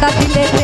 টাকা দিলে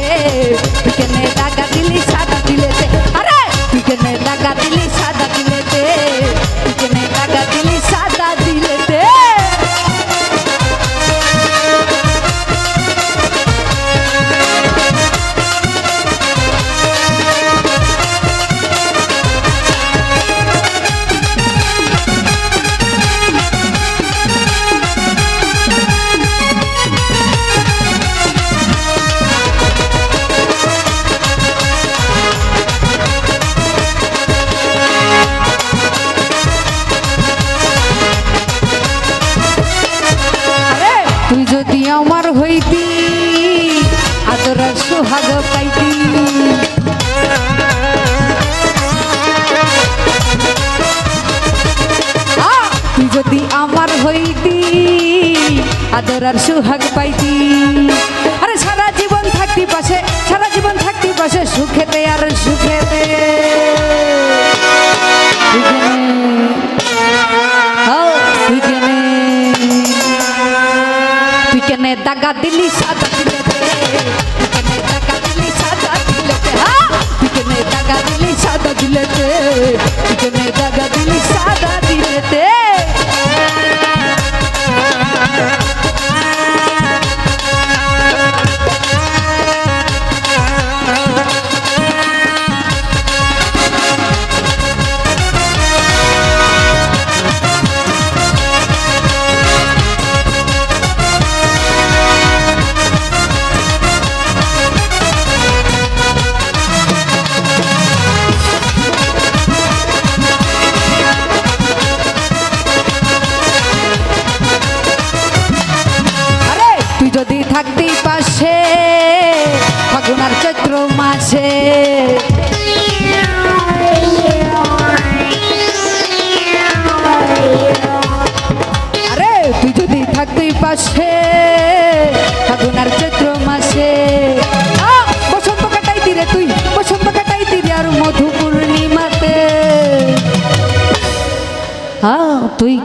হইতি, আদর সুহাগ পাইতি। আরে সারা জীবন থাকতি পাশে, সারা জীবন থাকতি পাশে সুখেতে আর সুখেতে? তুই কেনে দাগা দিলি সাদা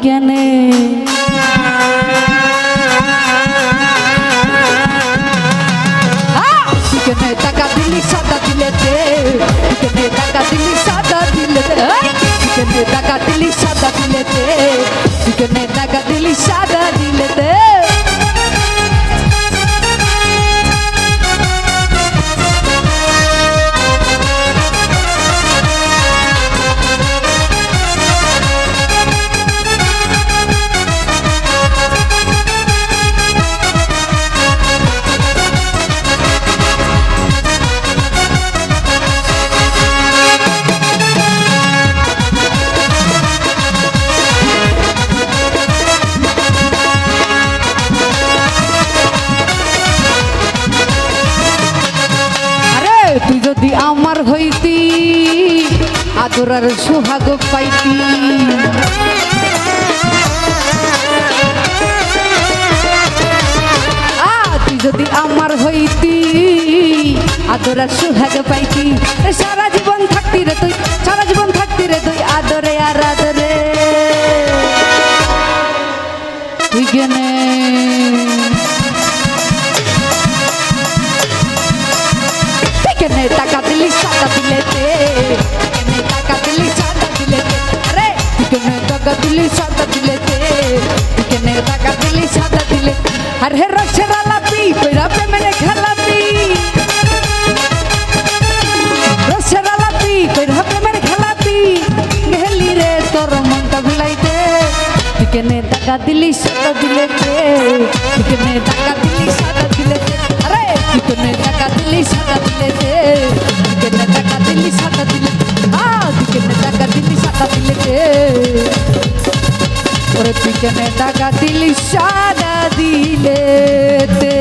কেনে কেনে টাকা দিলি, সাদা দিলেতে কেনে টাকা দিলি, সাদা দিলেতে কেনে টাকা দিলি, সাদা কেনে টাকা দিলি, সাদা হইতি আদর আর সুহাগ পাইতি। যদি আমার হইতি আদর আর সুহাগ পাইতি। সারা জীবন থাকতি রে তুই, সারা জীবন থাকতি রে তুই, আদরে আর আদরে। তুই কেনে দিলি সাদা দিলেতে কেনে টাকা দিলি সাদা দিলে। আর হে রসের আলাপি, কইরা প্রেমের খেলাপি। রসের আলাপি, কইরা প্রেমের খেলাপি। গেলি রে তোর মনটা ভুলাইতে। কেনে টাকা দিলি সাদা দিলেতে কেনে টাকা দিলি সাদা দিলেতে আরে, কেনে টাকা দিলি সাদা দিলেতে কেনে টাকা দিলি সাদা দিলেতে আ, কেনে টাকা দিলি সাদা দিলেতে ওরে তুই কেনে টাকা দিলি সাদা দিলেতে